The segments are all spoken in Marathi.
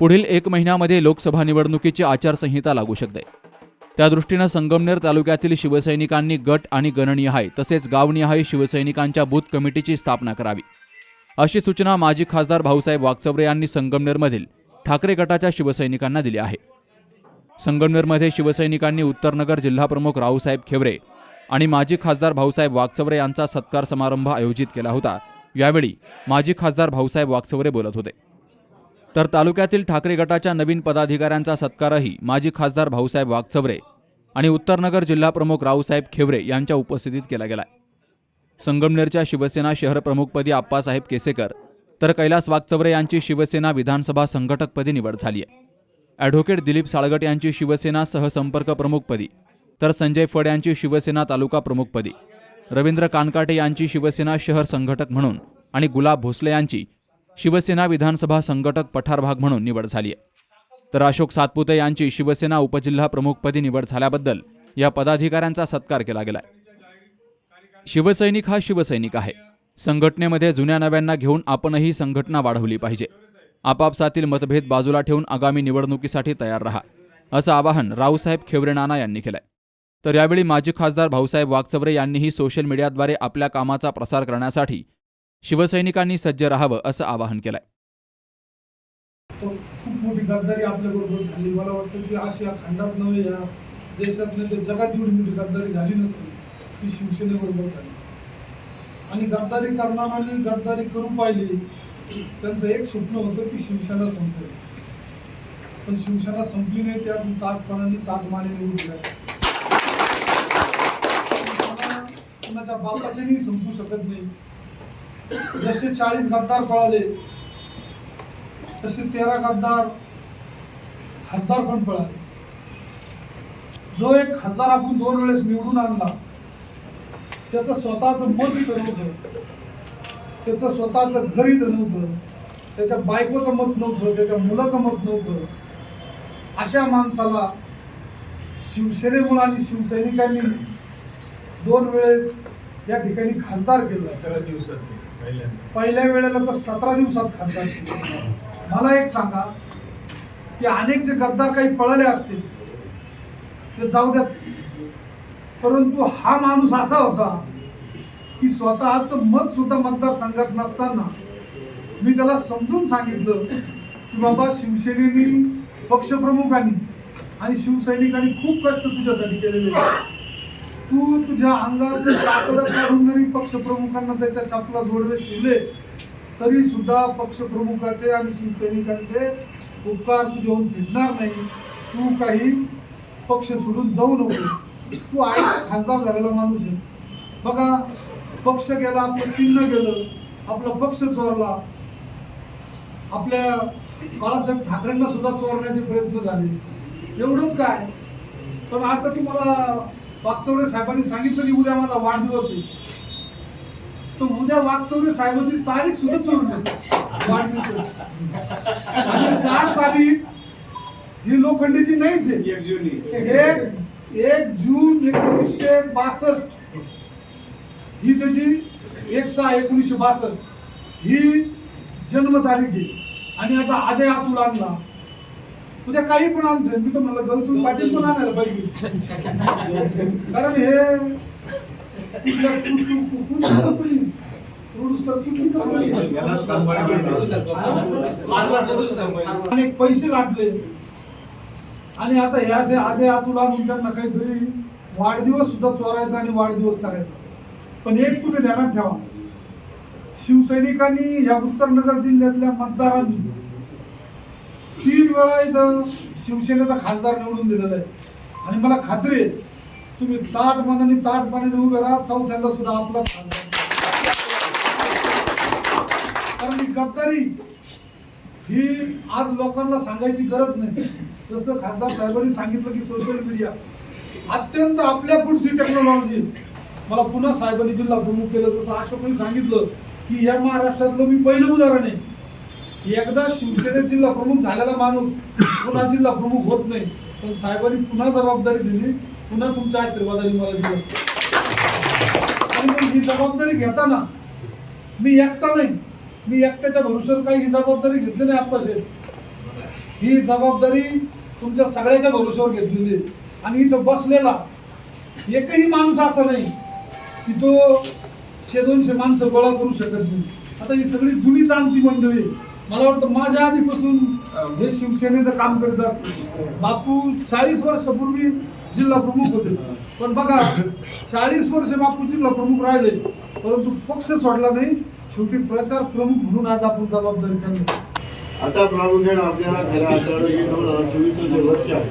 पुढील एक महिन्यामध्ये लोकसभा निवडणुकीची आचारसंहिता लागू शकते. त्यादृष्टीनं संगमनेर तालुक्यातील शिवसैनिकांनी गट आणि गणनिहाय तसेच गावनिहाय शिवसैनिकांच्या बूथ कमिटीची स्थापना करावी. अशी सूचना माजी खासदार भाऊसाहेब वागचौरे यांनी संगमनेरमधील ठाकरे गटाच्या शिवसैनिकांना दिली आहे. संगमनेरमध्ये शिवसैनिकांनी उत्तरनगर जिल्हाप्रमुख रावसाहेब खेवरे आणि माजी खासदार भाऊसाहेब वागचौरे यांचा सत्कार समारंभ आयोजित केला होता. यावेळी माजी खासदार भाऊसाहेब वागचौरे बोलत होते. तर तालुक्यातील ठाकरे गटाच्या नवीन पदाधिकाऱ्यांचा सत्कारही माजी खासदार भाऊसाहेब वाघचवरे आणि उत्तरनगर जिल्हाप्रमुख रावसाहेब खेवरे यांच्या उपस्थितीत केला गेलाय. संगमनेरच्या शिवसेना शहर प्रमुखपदी आप्पासाहेब केसेकर तर कैलास वाघचवरे यांची शिवसेना विधानसभा संघटकपदी निवड झाली आहे. ॲडव्होकेट दिलीप साळगट यांची शिवसेना सहसंपर्क प्रमुखपदी तर संजय फड यांची शिवसेना तालुका प्रमुखपदी. रवींद्र कानकाटे यांची शिवसेना शहर संघटक म्हणून आणि गुलाब भोसले यांची शिवसेना विधानसभा संघटक पठार भाग म्हणून निवड झाली आहे. तर अशोक सातपुते यांची शिवसेना उपजिल्हा प्रमुखपदी निवड झाल्याबद्दल या पदाधिकाऱ्यांचा सत्कार केला गेलाय. शिवसैनिक हा शिवसैनिक आहे. संघटनेमध्ये जुन्या नव्यांना घेऊन आपणही संघटना वाढवली पाहिजे. आपापसातील मतभेद बाजूला ठेवून आगामी निवडणुकीसाठी तयार रहा असं आवाहन रावसाहेब खेवरे नाना यांनी केलंय. तर यावेळी माजी खासदार भाऊसाहेब वागचवरे यांनीही सोशल मीडियाद्वारे आपल्या कामाचा प्रसार करण्यासाठी शिवसैनिकांनी सज्ज राहावं असं आवाहन केलंय. खूप मोठी गद्दारी आपल्या बरोबर झाली. मला वाटतं की आशिया खंडात नव्हे या देशात नव्हे जगात एवढी मोठी गद्दारी झाली नसेल ती शिवसेनेबरोबर झाली. आणि गद्दारी करणाऱ्यांनी गद्दारी करू पाहिली त्यांचं एक स्वप्न होतं की शिवसेना संपेल. पण शिवसेना संपली नाही त्यातून ताकपणाने ताकमाने निवडून गेल्या. कुणाच्या बापाच्यानी संपू शकत नाही. जसे चाळीस गद्दार पळाले तसे तेरा गद्दार खासदार पण पळाले. जो एक खासदार आपण दोन वेळेस निवडून आणला त्याचं स्वतःच मत इथं नव्हतं त्याचं स्वतःचं घर इथं नव्हतं त्याच्या बायकोचं मत नव्हतं त्याच्या मुलाचं मत नव्हतं. अशा माणसाला शिवसेनेमुळे आणि शिवसैनिकांनी दोन वेळेस या ठिकाणी खासदार केलं. दिवसात. पहिल्या वेळेला तर सतरा दिवसात खासदार मला एक सांगा की अनेक जे गद्दार काही पळले असतील ते जाऊ द्यात परंतु हा माणूस असा होता की स्वतःच मत सुद्धा मतदारसंघात नसताना मी त्याला समजून सांगितलं की बाबा शिवसेनेनी पक्षप्रमुखांनी आणि शिवसैनिकांनी खूप कष्ट तुझ्यासाठी केलेले तुझ्या अंगाचं कातडं काढून जरी पक्षप्रमुखांना त्याच्या छापला जोडवे शिवले तरी सुद्धा पक्षप्रमुखाचे आणि शिवसैनिकांचे उपकार तुझ्याहून भेटणार नाही. तू काही पक्ष सोडून जाऊ नको. तू आहे खासदार झालेला माणूस आहे. बघा पक्ष गेला आपलं चिन्ह गेलं आपला पक्ष चोरला. आपल्या बाळासाहेब ठाकरेंना सुद्धा चोरण्याचे प्रयत्न झाले. एवढंच काय? पण आता तुम्हाला वागचौरे साहेबांनी सांगितलं की उद्या माझा वाढदिवस आहे. तर उद्या वागचौरे साहेबांची तारीख सुद्धा चोरली वाढदिवसाची. आणि चार तारीख ही लोखंडीची नाहीच आहे. एक जुनी एक एक जून एकोणीसशे बासष्ट. ही त्याची एक सहा एकोणीसशे बासष्ट. ही जन्मतारीख आहे. आणि आता अजय अतुल आणला. उद्या काही पण आणतो मी तर म्हणलं गौतम पाटील पण आणायला पाहिजे. कारण हे अनेक पैसे लाटले. आणि आता ह्या जे आजय अतुल आणून त्यांना काहीतरी वाढदिवस सुद्धा चोरायचा आणि वाढदिवस करायचा. पण एक तुम्ही ध्यानात ठेवा. शिवसैनिकांनी या उत्तरनगर जिल्ह्यातल्या मतदारांनी तीन वेळा इथं शिवसेनेचा खासदार निवडून दिलेला आहे. आणि मला खात्री आहे तुम्ही ताट मनाने ताट पाण्याने उभे राहा चौथ्यांदा सुद्धा आपलाच खासदार कारण ही गद्दारी ही आज लोकांना सांगायची गरज नाही. जसं खासदार साहेबांनी सांगितलं की सोशल मीडिया अत्यंत आपल्या पुढची टेक्नॉलॉजी मला पुन्हा साहेबांनी जिल्हा प्रमुख केलं जसं अशोकने सांगितलं की या महाराष्ट्रातलं मी पहिलं उदाहरण आहे. एकदा शिवसेना जिल्हा प्रमुख झालेला माणूस पुन्हा जिल्हा प्रमुख होत नाही. पण साहेबांनी पुन्हा जबाबदारी दिली पुन्हा तुमच्या आशीर्वादाने मला दिलं. आणि मग ही जबाबदारी घेताना मी एकटा नाही. मी एकट्याच्या भरोश्यावर काही ही जबाबदारी घेतली नाही आप्पासाहेब ही जबाबदारी तुमच्या सगळ्याच्या भरोश्यावर घेतलेली आहे. आणि इथं बसलेला एकही माणूस असा नाही की तो शे दोनशे माणसं गोळा करू शकत नाही. आता ही सगळी जुनी जाणती मंडळी आहे. मला वाटतं माझ्या आधीपासून हे शिवसेनेचं काम करत बापू चाळीस वर्षापूर्वी जिल्हा प्रमुख होते. पण बघा चाळीस वर्ष बापू जिल्हा प्रमुख राहिले परंतु पक्ष सोडला नाही. शेवटी प्रचार प्रमुख म्हणून आज आपण जबाबदारी त्यांनी आता प्रामुख्याने आपल्याला खऱ्या अर्थानं हे दोन हजार चोवीसचं जे वर्ष आहे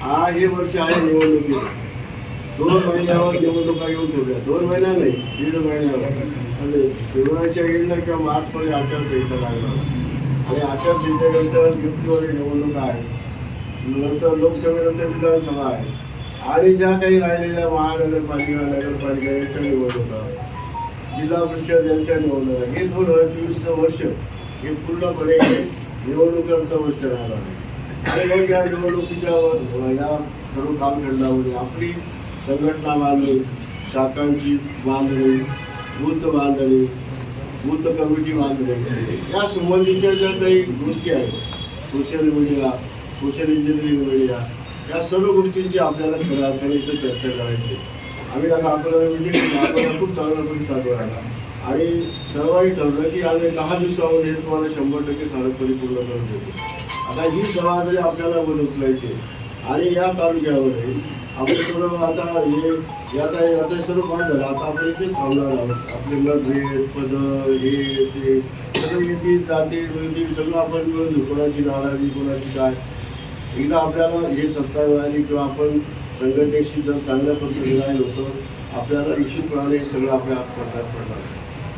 हा हे वर्ष आहे निवडणुकीचं. दोन महिन्यावर निवडणुका येऊन ठेवल्या दोन महिन्या नाही दीड महिन्यावर. म्हणजे फेब्रुवारीच्या एंडला किंवा मार्चमध्ये आचारसंहिता लागला आणि आचारसंहितेनंतर फेब्रुवारी निवडणुका आहे नंतर लोकसभेनंतर विधानसभा आहे. आणि ज्या काही राहिलेल्या महानगरपालिका नगरपालिका यांच्या निवडणुका. जिल्हा परिषद यांच्या निवडणुका. हे दोन हजार चोवीसचं वर्ष. हे पूर्णपणे निवडणुकांचं वर्ष राहणार आहे. आणि मग या निवडणुकीच्या या सर्व कालखंडामध्ये आपली संघटना बांधणी शाखांची बांधणी बूथ बांधणी बूथ कमिटी बांधणी. या संबंधीच्या ज्या काही गोष्टी आहेत social media social engineering media या सर्व गोष्टींची आपल्याला खऱ्या अर्थाने इथं चर्चा करायची आम्ही आता अकोला मिटिंग अकोला खूप चांगला प्रतिसाद राहिला आणि सर्वांनी ठरलं की आम्ही दहा दिवसामध्ये हे तुम्हाला शंभर टक्के सारं पूर्ण करून देतो. आता ही जबाबदारी आपल्याला पण उचलायची आणि या तालुक्यामध्ये आपलं सर्व आता हे या आता आता सर्व काय झालं. आता आपण इथेच थांबणार आहोत. आपले मतभेद पद हे ते सगळं येते जाते मिळतील सगळं आपण मिळून कोणाची नाराजी कोणाची काय. एकदा आपल्याला हे सत्ता मिळाली किंवा आपण संघटनेशी जर चांगल्या पद्धतीने राहिलो तर आपल्याला निश्चितपणाने हे सगळं आपल्या हातात पडणार.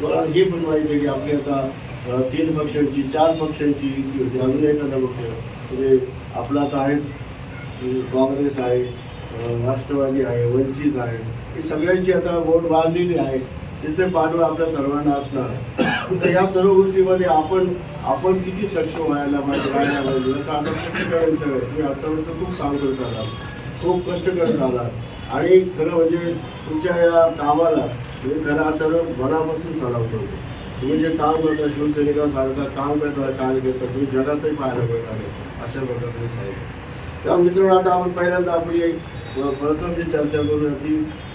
मला हे पण माहिती आहे की आपली आता तीन पक्षांची चार पक्षांची अजून एखादा पक्ष. म्हणजे आपला आता आहेच काँग्रेस आहे राष्ट्रवादी आहे वंचित आहे ही सगळ्यांची आता वोट बांधलेली आहे. त्याचे पाठबळ आपल्या सर्वांना असणार तर या सर्व गोष्टीमध्ये आपण आपण किती सक्षम व्हायला पाहिजे पाहिजे याचा आता आहे. तुम्ही आतापर्यंत खूप काम करत खूप कष्ट करत आलात. आणि खरं म्हणजे तुमच्या या कामाला म्हणजे खऱ्या अर्थानं मनापासून सराव करतो. तुम्ही जे काम करता शिवसैनिकांसारखं काम करता कार्यकर्ता तुम्ही जगातही पाहायला मिळणार आहे. अशा प्रकारे सांगितलं त्या मित्रांनो आता आपण पहिल्यांदा आपली एक प्रथम जी चर्चा करून ती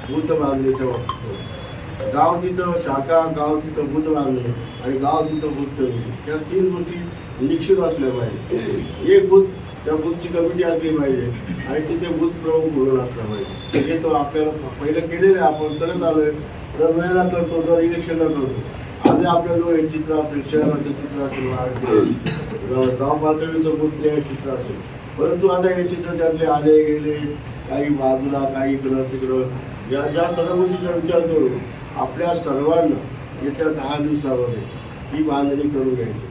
बुद्ध बांधणीच्या बाबतीत गाव तिथं शाखा गाव तिथं बुद्ध मागणी आणि गाव तिथं बुद्ध या तीन गोष्टी निश्चित असल्या पाहिजे. एक बुद्ध त्या बुथची कमिटी असली पाहिजे आणि तिथे बुथ प्रमुख म्हणून असला पाहिजे. हे तो आपल्याला पहिलं केलेलं आहे आपण करत आलोय. दर वेळेला करतो दर इलेक्शनला करतो. आज आपल्याजवळ हे चित्र असेल शहराचं चित्र असेल महाराष्ट्र गाव पातळीचं बुथ हे चित्र असेल. परंतु आता हे चित्र त्यातले आले गेले काही बाजूला काही इकडं तिकडं. या ज्या सर्व गोष्टीचा विचार करून आपल्या सर्वांना येत्या दहा दिवसामध्ये ही बांधणी करून घ्यायची.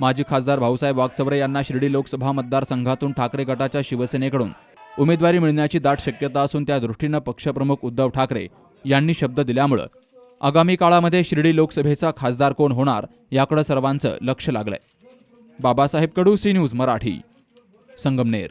माजी खासदार भाऊसाहेब वागचौरे यांना शिर्डी लोकसभा मतदारसंघातून ठाकरे गटाच्या शिवसेनेकडून उमेदवारी मिळण्याची दाट शक्यता असून त्या दृष्टीनं पक्षप्रमुख उद्धव ठाकरे यांनी शब्द दिल्यामुळं आगामी काळामध्ये शिर्डी लोकसभेचा खासदार कोण होणार याकडं सर्वांचं लक्ष लागलंय. Babasaheb Kadu C news Marathi Sangamner.